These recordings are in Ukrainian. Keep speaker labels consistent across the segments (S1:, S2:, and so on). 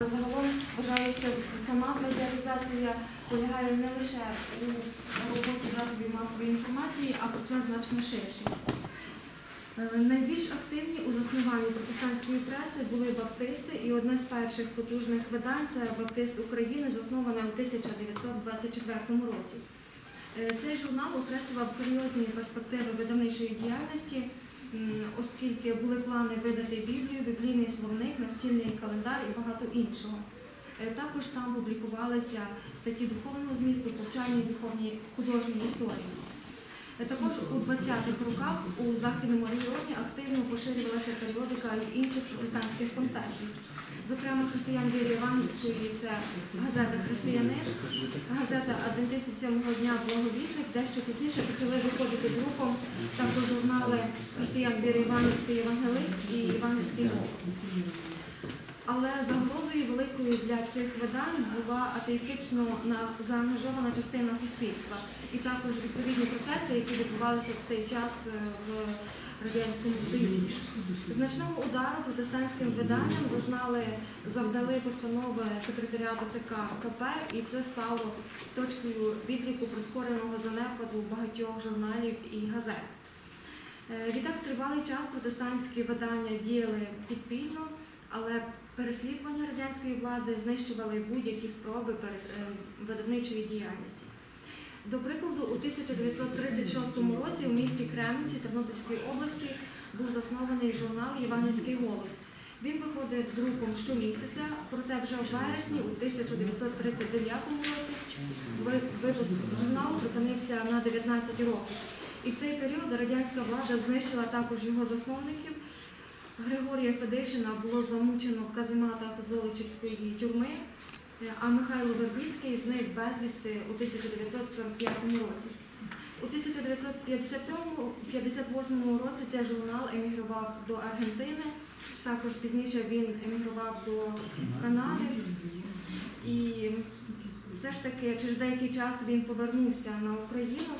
S1: Загалом вважаю, що сама медіалізація полягає не лише у роботі засобів масової інформації, а процес значно ширший. Е, Найбільш активні у заснуванні протестантської преси були баптисти, і одне з перших потужних видань це Баптист України, засноване у 1924 році. Е, Цей журнал окреслював серйозні перспективи видавничої діяльності, оскільки були плани видати Біблію, біблійний словник, настільний календар і багато іншого. Е, Також там публікувалися статті духовного змісту, повчальні духовні художні історії. Е, Також у 20-х роках у західному регіоні активно поширювалася періодика і інших протестантських конфесій. Зокрема, християн віри Іванівської це газета Християнин, газета Адвентистів сьомого дня Благовісник, дещо пізніше почали виходити групом також журнали Християн віри Іванівський Євангелист і Євангельський голос. Але загрозою великою для цих видань була атеїстично на- заангажована частина суспільства і також відповідні процеси, які відбувалися в цей час е, в Радянському Союзі. Значного удару протестантським виданням зазнали завдали постанови секретаріату ЦК КП, і це стало точкою відліку прискореного занепаду багатьох журналів і газет. Е, Відтак тривалий час протестантські видання діяли підпільно, але переслідування радянської влади знищували будь-які спроби е, видавничої діяльності. До прикладу, у 1936 році у місті Кременці Тернопільської області був заснований журнал Євангельський голос. Він виходив друком щомісяця, проте вже в вересні у 1939 році випуск журналу припинився на 19 років. І в цей період радянська влада знищила також його засновників. Григорія Федишина було замучено в казематах Золочівської тюрми, е, а Михайло Вербіцький зник безвісти у 1945 році. У 1957-58 році цей журнал емігрував до Аргентини, також пізніше він емігрував до Канади. І все ж таки через деякий час він повернувся на Україну.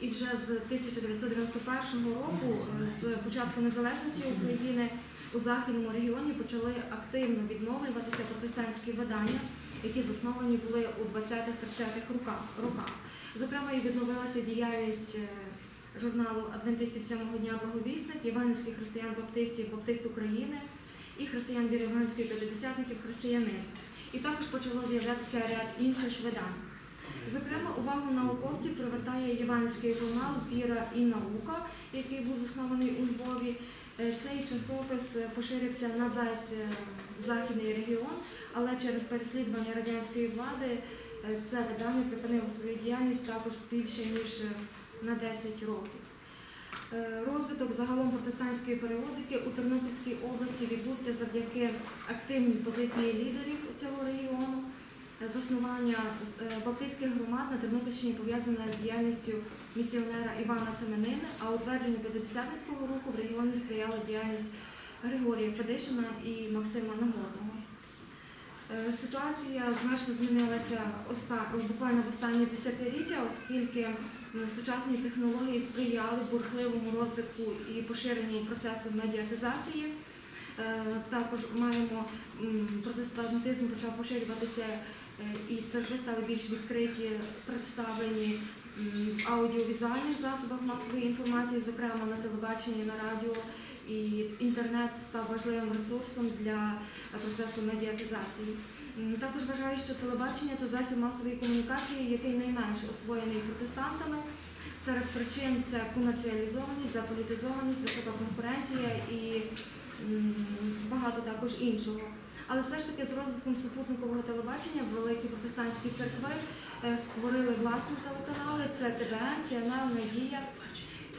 S1: І вже з 1991 року, е, з початку незалежності України, у західному регіоні почали активно відновлюватися протестантські видання, які засновані були у 20-30-х роках. Зокрема, і відновилася діяльність е, журналу Адвентистів сьомого дня Благовісник, Євангельських християн Баптистів, Баптист України і християн віри Євангельської п'ятидесятників християнин. І також почало з'являтися ряд інших видань. Зокрема, увагу науковців привертає євангельський журнал Віра і наука, який був заснований у Львові. Е, Цей часопис поширився на весь е, західний регіон, але через переслідування радянської влади е, це видання припинило свою діяльність також більше ніж на 10 років. Розвиток загалом протестантської періодики у Тернопільській області відбувся завдяки активній позиції лідерів цього регіону. Заснування е, баптистських громад на Тернопільщині пов'язане з діяльністю місіонера Івана Семенини, а утвердженню П'ятидесятницького руху в регіоні сприяла діяльність Григорія Федишина і Максима Нагорного. Е, Ситуація значно змінилася буквально в останні десятиріччя, оскільки сучасні технології сприяли бурхливому розвитку і поширенню процесу медіатизації. Е, Також маємо протестантизм почав поширюватися і церкви стали більш відкриті, представлені в аудіовізуальних засобах масової інформації, зокрема на телебаченні, на радіо. І інтернет став важливим ресурсом для процесу медіатизації. Також вважаю, що телебачення це засіб масової комунікації, який найменш освоєний протестантами. Серед причин це комерціалізованість, заполітизованість, висока конкуренція і багато також іншого. Але все ж таки з розвитком супутникового телебачення великі протестантські церкви е, створили власні телеканали, це ТВН, ЦНЛ, Надія.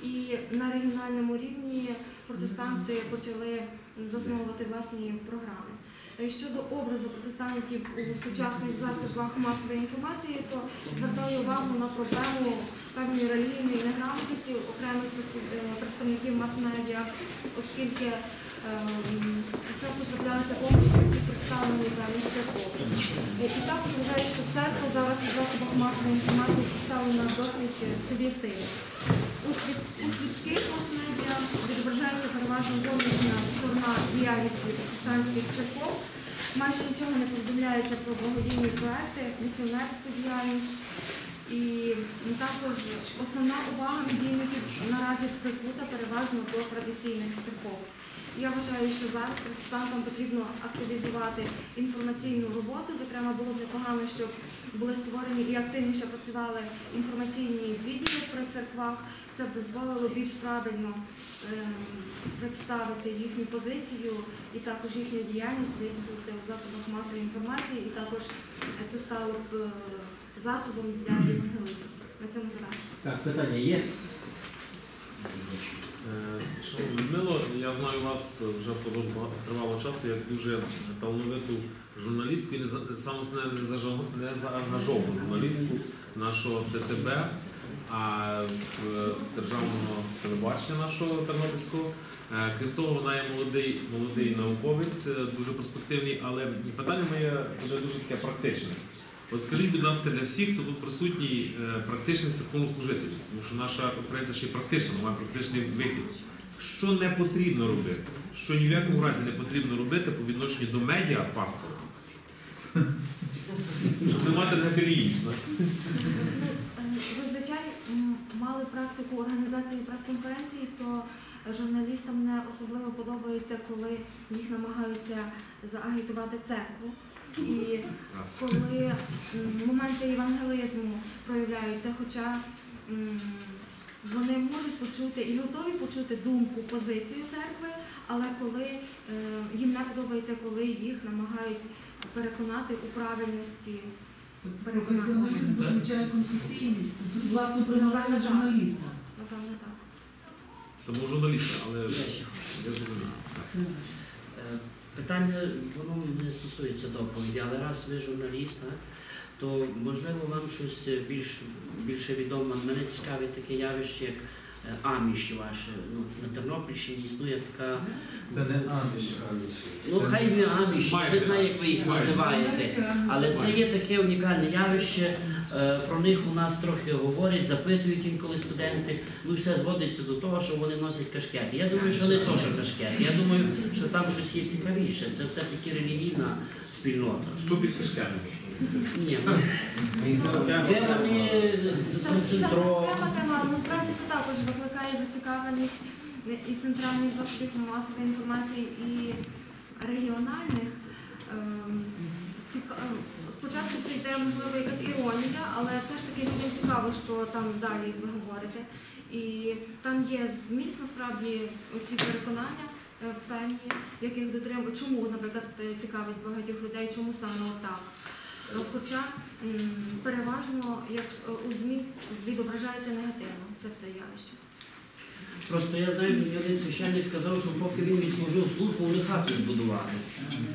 S1: І на регіональному рівні протестанти почали засновувати власні програми. Е, Щодо образу протестантів у сучасних засобах масової інформації, то звертаю увагу на проблему певної релігійної неграмотності окремих е, представників мас-медіа, оскільки ем, часто траплялися помилки, які представлені певних церков. Е, І також вважаю, що церква зараз у засобах масової інформації представлена досить суб'єктивно. У, світських мас-медіа відображається переважно зовнішня сторона діяльності протестантських церков, майже нічого не повідомляється про благодійні проекти, місіонерську діяльність. І також основна увага медійників наразі прикута переважно до традиційних церков. Я вважаю, що зараз протестантам потрібно активізувати інформаційну роботу. Зокрема, було б непогано, щоб були створені і активніше працювали інформаційні відділи при церквах. Це б дозволило більш правильно ем, представити їхню позицію і також їхню діяльність висвітлити у засобах масової інформації, і також це стало б е, засобом для євангелизму. На цьому завершу.
S2: Так, питання є?
S3: Е, Шановна Людмило, я знаю вас вже впродовж багато тривалого часу як дуже талановиту журналістку і саме не заангажовану журналістку нашого ТТБ, а державного телебачення нашого Тернопільського. Е, Крім того, вона є молодий, молодий науковець, е, дуже перспективний, але питання моє вже дуже таке практичне. От скажіть, будь ласка, для всіх, хто тут присутній, е, практичний церковнослужитель, тому що наша конференція ще практична, має практичний вихід. Що не потрібно робити? Що ні в якому разі не потрібно робити по відношенню до медіа пастора? Щоб не мати негативічно.
S1: Ну, Зазвичай мали практику організації прес-конференції, то журналістам не особливо подобається, коли їх намагаються заагітувати в церкву. І коли моменти евангелізму проявляються, хоча вони можуть почути і готові почути думку, позицію церкви, але коли е, їм не подобається, коли їх намагають переконати у правильності.
S4: Професіоналізм визначає конфесійність. Тут власне приналежить журналіста.
S1: Напевно, так.
S3: Самого журналіста, але
S5: Я ще
S3: я зрозумів.
S5: Питання воно не стосується доповіді, але раз ви журналіст, то можливо вам щось більш, більше відомо. Мене цікавить таке явище, як е, аміші ваші. Ну, на Тернопільщині існує така.
S6: Це не аміш.
S5: Ну хай не аміші, я не знаю, як ви їх називаєте. Але це є таке унікальне явище. Е, Про них у нас трохи говорять, запитують інколи студенти. Ну і все зводиться до того, що вони носять кашкети. Я думаю, що не то, що кашкети. Я думаю, що там щось є цікавіше. Це все-таки релігійна спільнота.
S3: Що під кишками?
S5: Ні, ну, де вони
S1: Це, це
S5: сконцентровані?
S1: насправді це також викликає зацікавленість і центральних засобів масової інформації, і регіональних. Ем, ціка- Спочатку це йде можливо якась іронія, але все ж таки людям цікаво, що там далі ви говорите. І там є зміст насправді ці переконання е, певні, яких дотримують. Чому, наприклад, е, цікавить багатьох людей, чому саме отак? Е, Хоча переважно як у ЗМІ відображається негативно це все явище.
S5: Просто я знаю, один священник сказав, що поки він відслужив службу, вони хату збудували.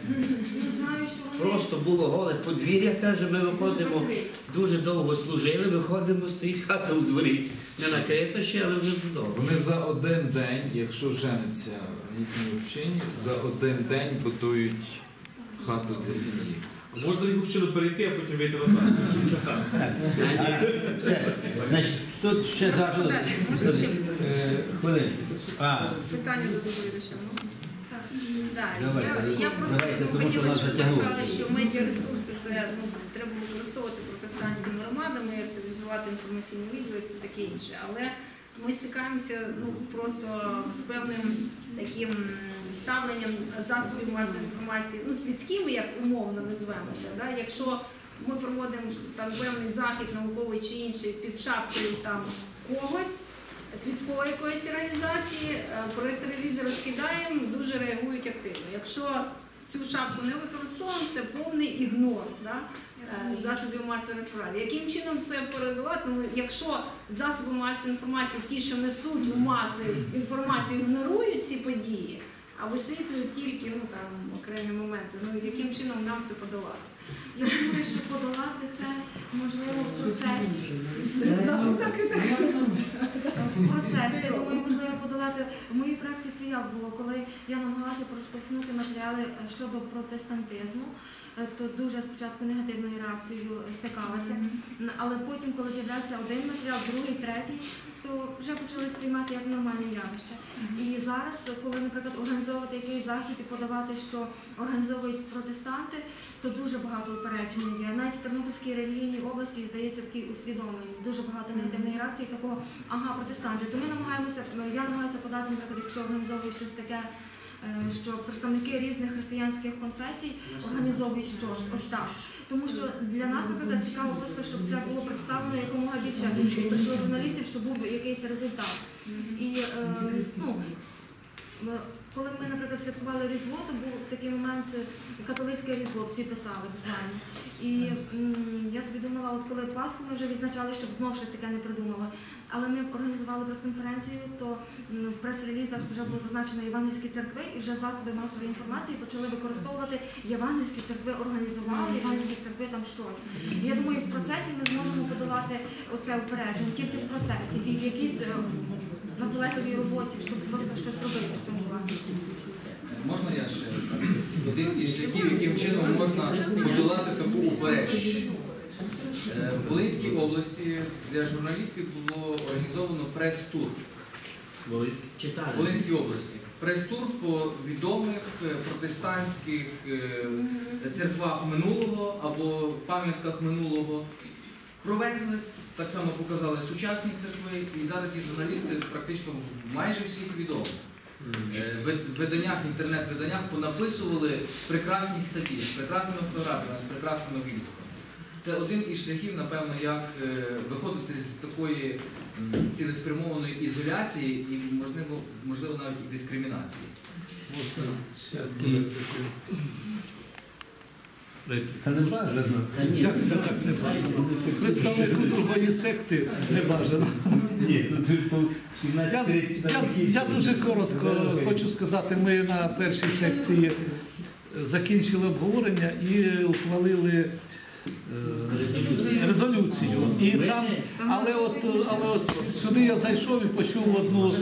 S1: Не знаю, що вони
S5: Просто було голе подвір'я, каже, ми виходимо, дуже довго служили, виходимо, стоїть хата у дворі. Не накрита ще, але вже здорово.
S6: Вони за один день, якщо жениться в їхній общині, за один день будують хату для сім'ї.
S3: Можна їх общину перейти, а потім вийти назад.
S2: Значить, тут ще завжди хвилинку.
S7: Питання до доповідача.
S1: Так.
S7: Да,
S2: Давайте,
S7: я, я просто
S2: давайте, тому що
S7: хотіла,
S2: нас
S7: щоб ви
S2: затягнули.
S7: сказали, що медіаресурси це ну, треба використовувати протестантськими громадами, активізувати інформаційні відео і все таке інше. Але ми стикаємося ну, просто з певним таким ставленням засобів масової інформації, ну, світськими, як умовно назвемо це. Да? Якщо ми проводимо там певний захід науковий чи інший під шапкою там когось, світської якоїсь організації, прес-релізи розкидаємо, дуже реагують активно. Якщо цю шапку не використовуємо, це повний ігнор да? е, засобів масової інформації. Яким чином це передавати? Ну, якщо засоби масової інформації, ті, що несуть у маси інформацію, ігнорують ці події, а висвітлюють тільки ну, там, окремі моменти, ну яким чином нам це подолати?
S1: Я думаю, що подолати це можливо в процесі. В процесі, я думаю, можливо подолати. В моїй практиці як було, коли я намагалася проштовхнути матеріали е, щодо протестантизму, то дуже спочатку негативною реакцією стикалася. Але потім, коли з'являвся один матеріал, другий, третій, то вже почали сприймати як нормальне явище. І зараз, коли, наприклад, організовувати якийсь захід і подавати, що організовують протестанти, то дуже багато упереджень є. Навіть в Тернопільській релігійній області здається такі усвідомлені. Дуже багато негативної реакції такого ага, протестанти. То ми намагаємося, я намагаюся подати, наприклад, якщо організовує щось таке. Е, Що представники різних християнських конфесій організовують щось ось так. Тому що для нас, наприклад, цікаво просто, щоб це було представлено якомога більше прийшло журналістів, щоб був якийсь результат. І е, ну, коли ми, наприклад, святкували Різдво, то був такий момент католицьке Різдво, всі писали буквально. І я собі думала, от коли Пасху ми вже відзначали, щоб знов щось таке не придумало. Але ми організували прес-конференцію, то в прес-релізах вже було зазначено євангельські церкви, і вже засоби масової інформації почали використовувати євангельські церкви, організували євангельські церкви там щось. Я думаю, в процесі ми зможемо подолати оце упередження, тільки в процесі і в якійсь е, роботі, щоб просто щось робити в цьому плані.
S8: Можна я ще один із шляхів, яким чином можна подолати таку упередженість. Е, В Волинській області для журналістів було організовано прес-тур. В Волинській області. Прес-тур по відомих е, протестантських е, церквах минулого або пам'ятках минулого. Провезли, так само показали сучасні церкви, і зараз ті журналісти практично майже всіх відомих. Е, в виданнях, інтернет-виданнях понаписували прекрасні статті з прекрасними фотографіями, з прекрасними відгуками. Це один із шляхів, напевно, як е, виходити з такої цілеспрямованої ізоляції і, можливо, можливо, навіть і дискримінації.
S2: Та не бажано.
S9: Як це так не бажано? Представнику другої секти не бажано.
S2: Ні, ну тут
S9: Я,
S2: 17.30
S9: я, я дуже коротко хочу сказати, ми на першій секції закінчили обговорення і ухвалили е,
S5: Резолюцію.
S9: резолюцію. І там, але от, але от сюди я зайшов і почув одну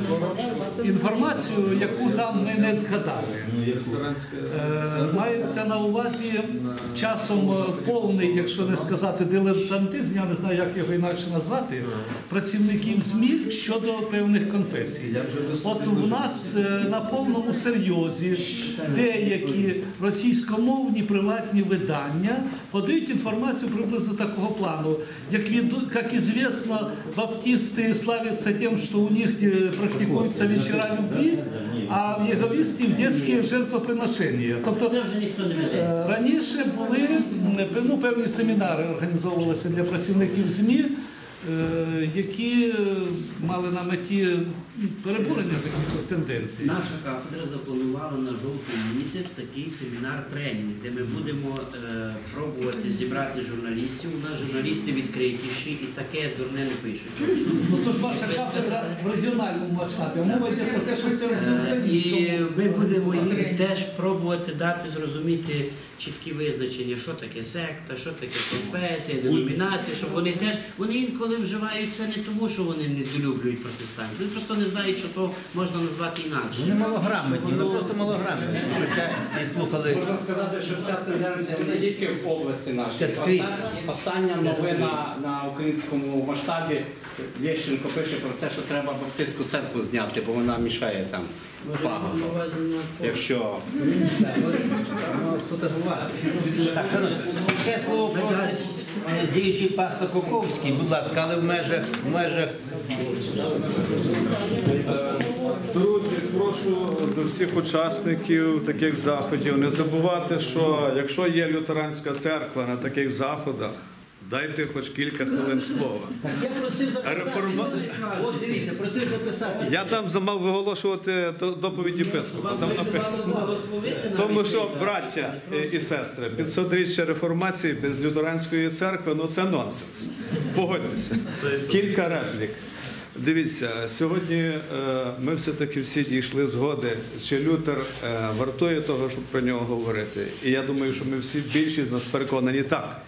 S9: інформацію, яку там ми не згадали.
S2: Ну?
S9: Е, Мається на увазі часом е, повний, якщо не сказати дилетантизм, я не знаю, як його інакше назвати, працівників ЗМІ щодо певних конфесій. От в нас е, на повному серйозі деякі російськомовні приватні видання подають інформацію приблизно такого плану. Як, від, як известно, баптисты славятся тем, что у них э, практикуются вечера любви, а в єговістів детські жертвоприношення. Тобто. Е, Раніше були ну, певні семінари організовувалися для працівників ЗМІ, е, які е, мали на меті переборення таких тенденцій.
S5: Наша кафедра запланувала на жовтий місяць такий семінар-тренінг, де ми будемо е, пробувати зібрати журналістів. У нас журналісти відкритіші і таке дурне не пишуть.
S9: Ну то ж ваша кафедра в регіональному масштабі. Мова йде про те, що це в
S5: Е, І ми будемо їм теж пробувати дати зрозуміти чіткі визначення, що таке секта, що таке конфесія, деномінація, щоб вони теж вони інколи вживають це не тому, що вони недолюблюють протестантів. Вони просто не знають, що то можна назвати інакше.
S2: Вони малограмотні, вони просто малограмотні. Слухали.
S10: Можна сказати, що ця тенденція не тільки в області нашій. Остання новина на українському масштабі Лєщенко пише про це, що треба баптистську церкву зняти, бо вона мішає там
S5: Може.
S10: Якщо
S2: Шановні, ще слово просить діючий пастор Коковський, будь ласка, але в межах, в межах.
S11: Друзі, прошу до всіх учасників таких заходів не забувати, що якщо є лютеранська церква на таких заходах, дайте хоч кілька хвилин слова.
S2: Я просив записати.
S11: Реформа-
S2: От дивіться, просив записати.
S11: Я там замав виголошувати до- доповідь єпископа. Там написано. Тому що, браття і- і сестри, 500-річчя реформації без лютеранської церкви ну це нонсенс. Погодьтеся. Кілька реплік. Дивіться, сьогодні е, ми все-таки всі дійшли згоди, чи Лютер е, вартує того, щоб про нього говорити. І я думаю, що ми всі більшість з нас переконані так.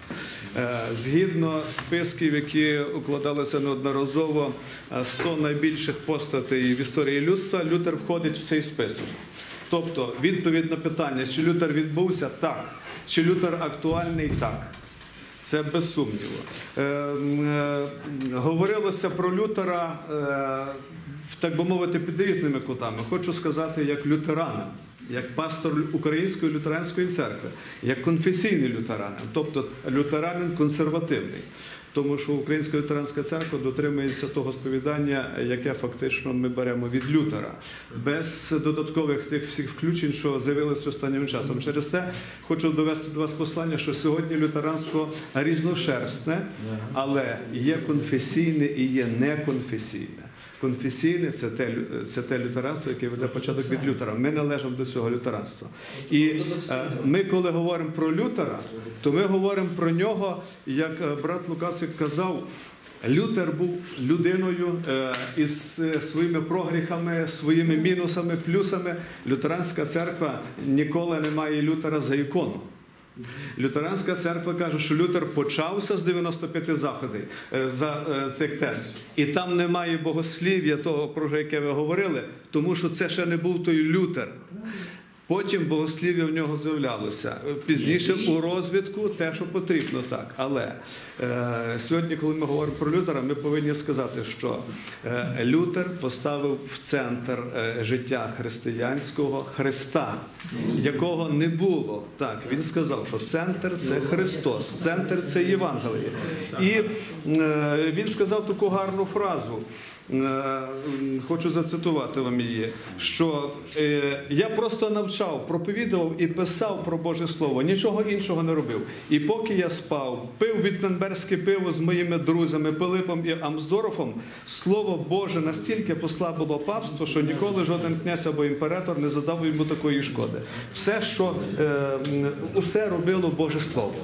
S11: Е, Згідно списків, які укладалися неодноразово, е, 100 найбільших постатей в історії людства, Лютер входить в цей список. Тобто, відповідь на питання, чи Лютер відбувся, так. Чи Лютер актуальний? Так. Це без сумніву. Е, е, говорилося про Лютера, е, так би мовити, під різними кутами. Хочу сказати, як лютеранин, як пастор Української лютеранської церкви, як конфесійний лютеранин, тобто лютеранин консервативний. Тому що Українська лютеранська церква дотримується того сповідання, яке фактично ми беремо від Лютера, без додаткових тих всіх включень, що з'явилися останнім часом. Через те хочу довести до вас послання, що сьогодні лютеранство різношерстне, але є конфесійне і є неконфесійне. Конфесійне це те, це те лютеранство, яке веде початок від Лютера. Ми належимо до цього лютеранства. І е, ми, коли говоримо про Лютера, то ми говоримо про нього, як е, брат Лукасик казав. Лютер був людиною е, із своїми прогріхами, своїми мінусами, плюсами. Лютеранська церква ніколи не має Лютера за ікону. Лютеранська церква каже, що Лютер почався з 95 заходів е, за е, тих тез. І там немає богослів'я того, про яке ви говорили, тому що це ще не був той Лютер. Потім богослів'я в нього з'являлося. Пізніше у розвідку те, що потрібно, так. Але е, сьогодні, коли ми говоримо про Лютера, ми повинні сказати, що е, Лютер поставив в центр е, життя християнського Христа, якого не було. Так, він сказав, що центр це Христос, центр це Євангеліє. І е, він сказав таку гарну фразу. Е, Хочу зацитувати вам її, що е, я просто навчав, проповідував і писав про Боже Слово, нічого іншого не робив. І поки я спав, пив вітненберзьке пиво з моїми друзями Пилипом і Амздорофом, Слово Боже настільки послабило папство, що ніколи жоден князь або імператор не задав йому такої шкоди. Все, що е, усе робило Боже Слово.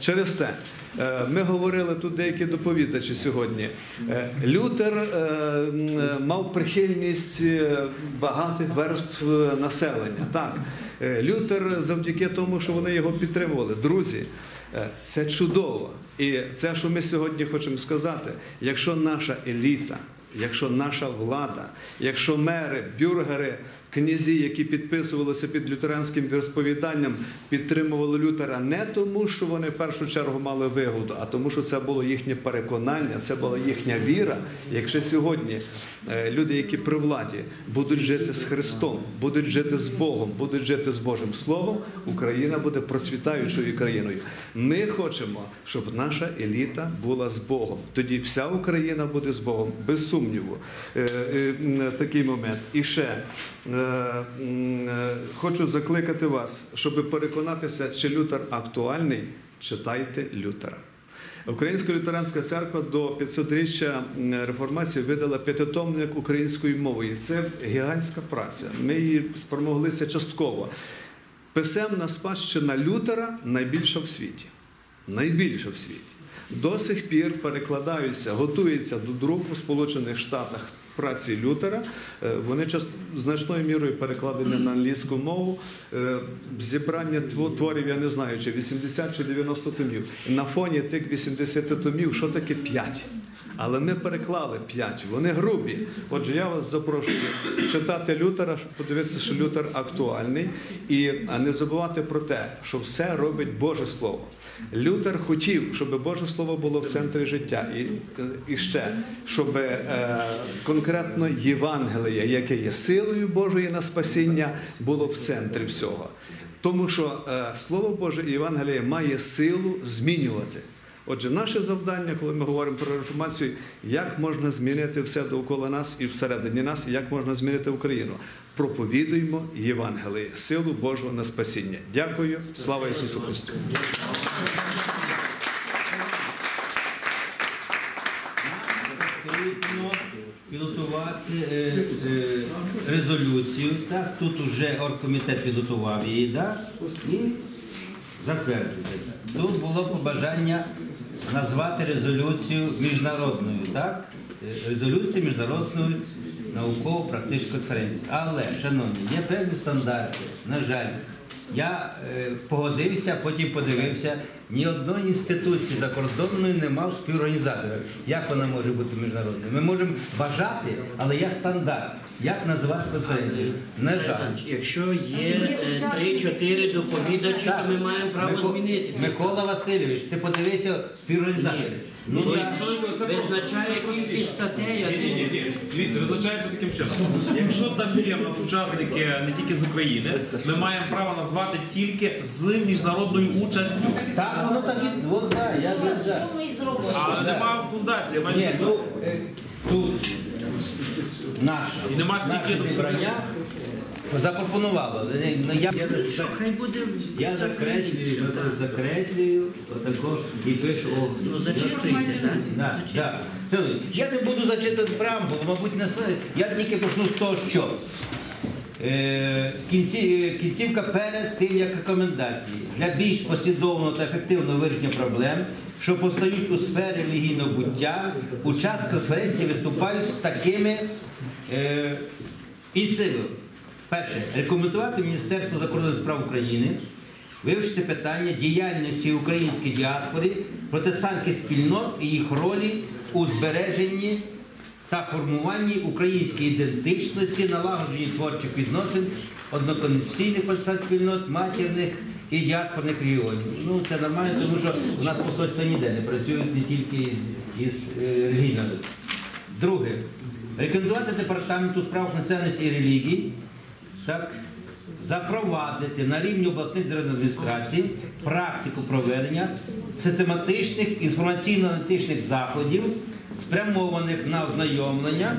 S11: Через те. Е, Ми говорили тут деякі доповідачі сьогодні. Е, Лютер е, мав прихильність багатих верств населення. Так, Лютер завдяки тому, що вони його підтримували. Друзі, це чудово. І це, що ми сьогодні хочемо сказати, якщо наша еліта, якщо наша влада, якщо мери, бюргери, князі, які підписувалися під лютеранським віросповіданням, підтримували Лютера не тому, що вони в першу чергу мали вигоду, а тому, що це було їхнє переконання, це була їхня віра. Якщо сьогодні е, люди, які при владі, будуть жити з Христом, будуть жити з Богом, будуть жити з Божим Словом, Україна буде процвітаючою країною. Ми хочемо, щоб наша еліта була з Богом. Тоді вся Україна буде з Богом, без сумніву. Е, е, Такий момент. І ще хочу закликати вас, щоб переконатися, чи Лютер актуальний, читайте Лютера. Українська лютеранська церква до 500-річчя реформації видала п'ятитомник українською мовою. Це гігантська праця. Ми її спромоглися частково. Писемна спадщина Лютера найбільша в світі. Найбільша в світі. До сих пір перекладаються, готуються до друку в Сполучених Штатах праці Лютера. Е, Вони значною мірою перекладені на англійську мову. Е, Зібрання тво- творів, я не знаю, чи 80 чи 90 томів. На фоні тих 80 томів, що таке 5? Але ми переклали 5, вони грубі. Отже, я вас запрошую читати Лютера, щоб подивитися, що Лютер актуальний, і не забувати про те, що все робить Боже Слово. Лютер хотів, щоб Боже Слово було в центрі життя. І, і ще, щоб е, конкретно Євангеліє, яке є силою Божою на спасіння, було в центрі всього. Тому що е, Слово Боже і Євангеліє має силу змінювати. Отже, наше завдання, коли ми говоримо про реформацію, як можна змінити все довкола нас і всередині нас, і як можна змінити Україну. Проповідуємо Євангеліє, силу Божого на спасіння. Дякую, слава Ісусу Христу!
S2: Підготувати е, е, резолюцію. Так, тут вже оргкомітет підготував її, да? і затвердити. Тут було побажання назвати резолюцію міжнародною, так? Е, Резолюцію міжнародної науково-практичної конференції. Але, шановні, є певні стандарти, на жаль. Я е, погодився, потім подивився. ні одної інституції закордонної не мав співорганізатора. Як вона може бути міжнародною? Ми можемо бажати, але є стандарт. Як називати конференцію? На жаль.
S5: Якщо є е, 3-4 доповідачі, то ми маємо право змінити.
S2: Микола Васильович, ти подивися співорганізатори. Ну,
S5: Ну,
S2: я-
S5: Визначає кількість статей, а
S3: Ні, ні, ні. Дивіться, визначається таким чином. Якщо там є в нас учасники не тільки з України, ми маємо право назвати тільки з міжнародною участю.
S2: Так, воно так і от так, я за.
S3: А нема фундації, я маю
S2: Ні,
S3: на увазі.
S2: ну е, тут наше,
S3: І нема стільки
S2: наше зібрання запропонувало. Е, ну, Я,
S5: що хай буде
S2: я закреслюю, закреслюю отако і пишу.
S5: Ну зачитуйте, так?
S2: Да, да. Я не буду зачитувати преамбулу, мабуть, не все. Я тільки почну з того, що е, кінці, е, кінцівка перед тим, як рекомендації для більш послідовного та ефективного вирішення проблем, що постають у сфері релігійного буття, учасники конференції виступають з такими е, ініціативами. Перше, рекомендувати Міністерству закордонних справ України вивчити питання діяльності української діаспори, протестантських спільнот і їх ролі у збереженні та формуванні української ідентичності, налагодженні творчих відносин одноконфесійних протестантських спільнот, матірних і діаспорних регіонів. Ну це нормально, тому що у нас посольства ніде не працюють не тільки із, е, релігійною. Друге, рекомендувати департаменту у справах національності і релігій так, запровадити на рівні обласних державних адміністрацій практику проведення систематичних інформаційно-аналітичних заходів, спрямованих на ознайомлення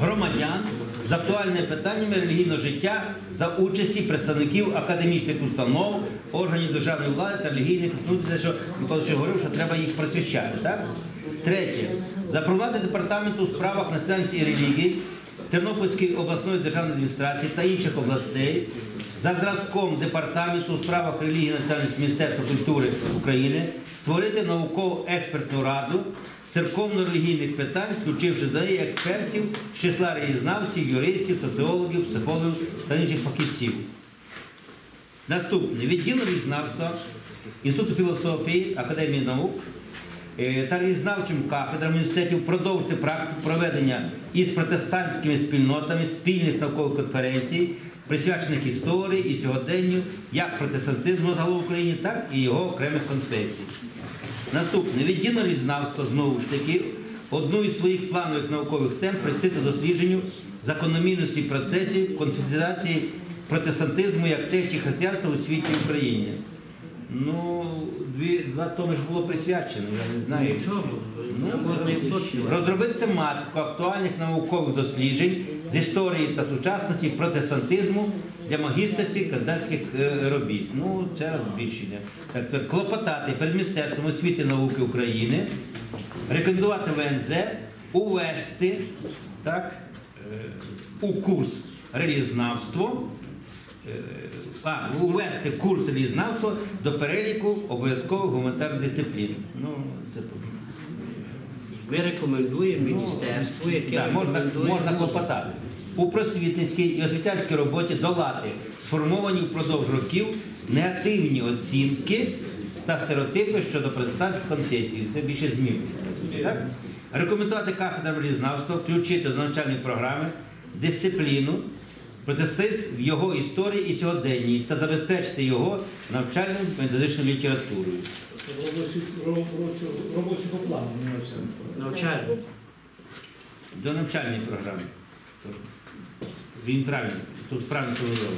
S2: громадян з актуальними питаннями релігійного життя за участі представників академічних установ, органів державної влади та релігійних установ. Що Микола говорив, що треба їх просвіщати. Так? Третє. Запровадити департаменту у справах національності і релігії Тернопільської обласної державної адміністрації та інших областей за зразком департаменту у справах релігії національності Міністерства культури України створити науково-експертну раду з церковно-релігійних питань, включивши до неї експертів з числа релігізнавців, юристів, соціологів, психологів та інших фахівців. Наступне відділ релігізнавства Інституту філософії Академії наук та релігізнавчим кафедрам університетів продовжити практику проведення із протестантськими спільнотами спільних наукових конференцій, присвячених історії і сьогоденню як протестантизму загалом в Україні, так і його окремих конфесій. Наступне відділ релігізнавства знову ж таки одну із своїх планових наукових тем присвятити дослідженню закономірності процесів конфесіації протестантизму як течії християнства у світі і Україні. Ну, дві, два томи ж було присвячено, я не знаю.
S5: Нічого,
S2: Ну,
S5: можна і уточнювати.
S2: Розробити тематику актуальних наукових досліджень з історії та сучасності протестантизму для магістерських кандидатських е, робіт. Ну, це збільшення. Так, так, клопотати перед Міністерством освіти і науки України, рекомендувати ВНЗ, увести так, е, у курс релізнавство, а, увести курс релізнавства до переліку обов'язкових гуманітарних дисциплін. Ну, це
S5: Ми рекомендуємо міністерству, яке
S2: так, можна,
S5: рекомендує
S2: можна клопотати. У просвітницькій і освітянській роботі долати сформовані впродовж років негативні оцінки та стереотипи щодо протестантських конфесій. Це більше змін. Так? Рекомендувати кафедрам релізнавства включити до навчальної програми дисципліну протестизм в його історії і сьогоденні та забезпечити його навчальною методичною літературою.
S9: Робочого плану.
S5: Навчально.
S2: До навчальної програми. Він правильно, тут правильно сформулювали.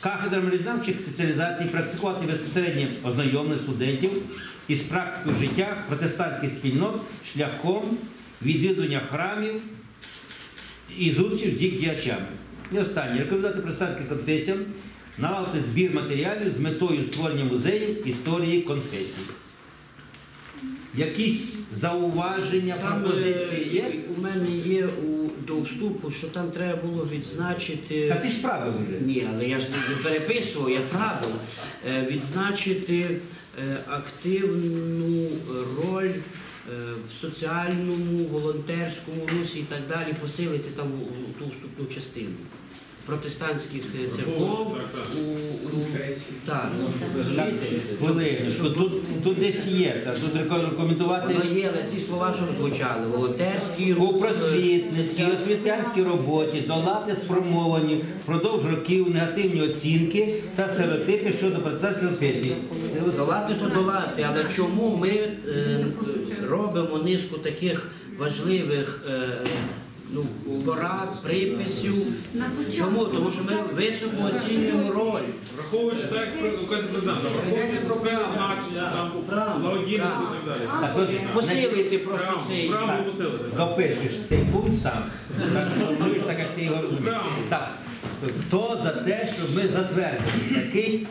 S2: Кафедрам різнавчих спеціалізацій практикувати безпосереднє ознайомлення студентів із практикою життя протестантських спільнот шляхом відвідування храмів і зустрічів з їх діячами. І останнє. Рекомендувати протестантським конфесіям наладити збір матеріалів з метою створення музеїв історії конфесій. Якісь зауваження,
S5: Там
S2: пропозиції є?
S5: е, у мене є у, до вступу, що там треба було відзначити.
S2: Та ти ж правив вже.
S5: Ні, але я ж не переписував, я правила. Е, Відзначити е, активну роль е, в соціальному, волонтерському русі і так далі, посилити там ту вступну частину. Протестантських е, церков. У, у, так, розумієте?
S2: Хвилиночку, тут, тут десь є, та, тут рекомендувати
S5: Воно є, але ці слова, що звучали, волонтерський
S2: у
S5: рух,
S2: просвітницькій, освітянській роботі долати спрямовані впродовж років негативні оцінки та стереотипи щодо протестантських конфесій.
S5: Долати то долати, але чому ми е, робимо низку таких важливих е, ну, порад, приписів? Чому? Тому що ми високо оцінюємо роль.
S3: Враховуючи так, як указ президента, враховуючи призначення, там,
S5: Правильно,
S3: і так далі.
S2: Так, от,
S5: Посилити просто цей.
S3: прямо посилити.
S2: допишеш цей пункт сам, так, формулюєш так, як ти його розумієш. Так, хто за те, щоб ми затвердили такий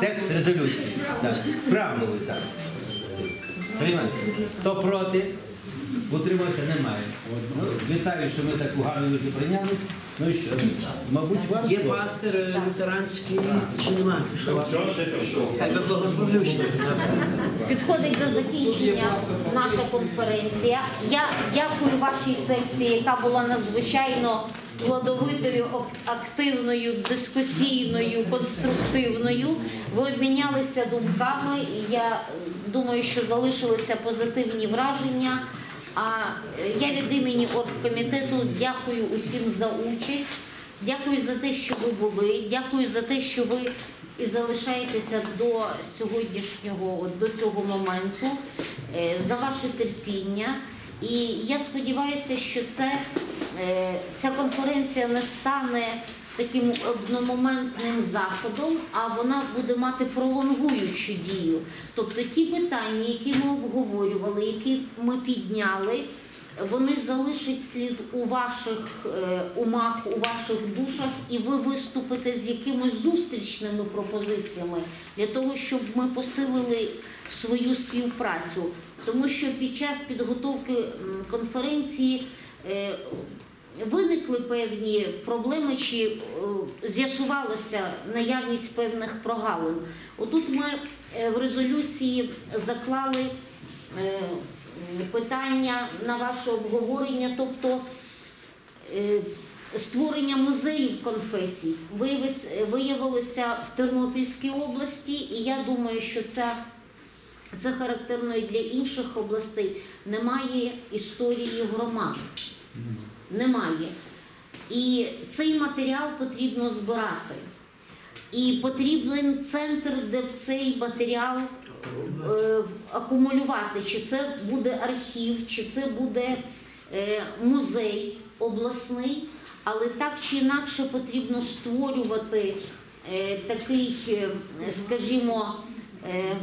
S2: текст резолюції? Так, так. Хто проти? Утримався немає. Ну, вітаю, що ми таку гарну руку прийняли. Ну і що? Мабуть, вам
S5: Є
S2: слово?
S5: пастир е, лютеранський чи немає? Хай би благословив ще.
S12: Підходить до закінчення наша конференція. Я дякую вашій секції, яка була надзвичайно плодовитою, активною, дискусійною, конструктивною. Ви обмінялися думками. і Я думаю, що залишилися позитивні враження. А я від імені оргкомітету дякую усім за участь. Дякую за те, що ви були. Дякую за те, що ви і залишаєтеся до сьогоднішнього, до цього моменту, е, за ваше терпіння. І я сподіваюся, що це, е, ця конференція не стане таким одномоментним заходом, а вона буде мати пролонгуючу дію. Тобто ті питання, які ми обговорювали, які ми підняли, вони залишать слід у ваших е, умах, у ваших душах, і ви виступите з якимись зустрічними пропозиціями для того, щоб ми посилили свою співпрацю. Тому що під час підготовки конференції е, виникли певні проблеми, чи е, з'ясувалася наявність певних прогалин. Отут ми е, в резолюції заклали е, питання на ваше обговорення, тобто створення музеїв конфесій виявилося в Тернопільській області, і я думаю, що це, це характерно і для інших областей. Немає історії громад. Немає. І цей матеріал потрібно збирати. І потрібен центр, де цей матеріал е, акумулювати. Чи це буде архів, чи це буде е, музей обласний, але так чи інакше потрібно створювати е, такий, е, скажімо, е,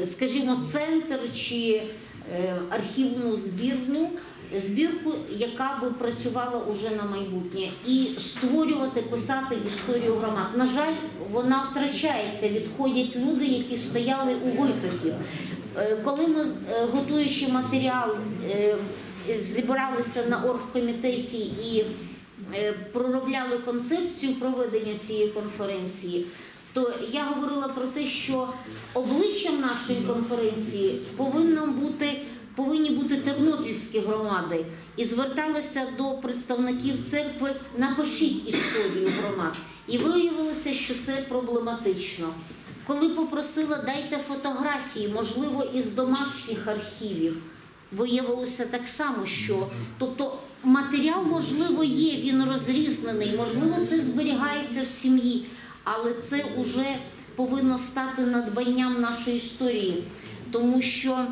S12: е, скажімо, центр чи е, архівну збірну. Збірку, яка би працювала уже на майбутнє, і створювати, писати історію громад. На жаль, вона втрачається. Відходять люди, які стояли у витоків. Е, Коли ми, е, готуючи матеріал, е, зібралися на оргкомітеті і проробляли концепцію проведення цієї конференції, то я говорила про те, що обличчям нашої конференції повинно бути. Повинні бути тернопільські громади і зверталася до представників церкви напишіть історію громад. І виявилося, що це проблематично. Коли попросила дайте фотографії, можливо, із домашніх архівів, виявилося так само, що тобто матеріал, можливо, є, він розрізнений, можливо, це зберігається в сім'ї, але це вже повинно стати надбанням нашої історії, тому що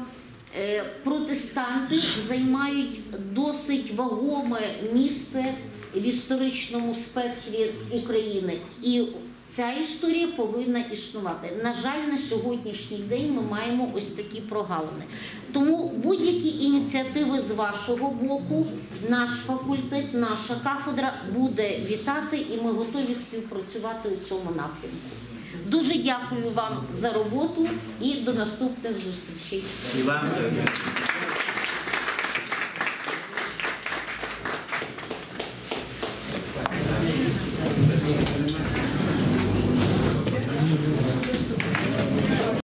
S12: протестанти займають досить вагоме місце в історичному спектрі України. І ця історія повинна існувати. На жаль, на сьогоднішній день ми маємо ось такі прогалини. Тому будь-які ініціативи з вашого боку, наш факультет, наша кафедра буде вітати, і ми готові співпрацювати у цьому напрямку. Дуже дякую вам за роботу і до наступних зустрічей.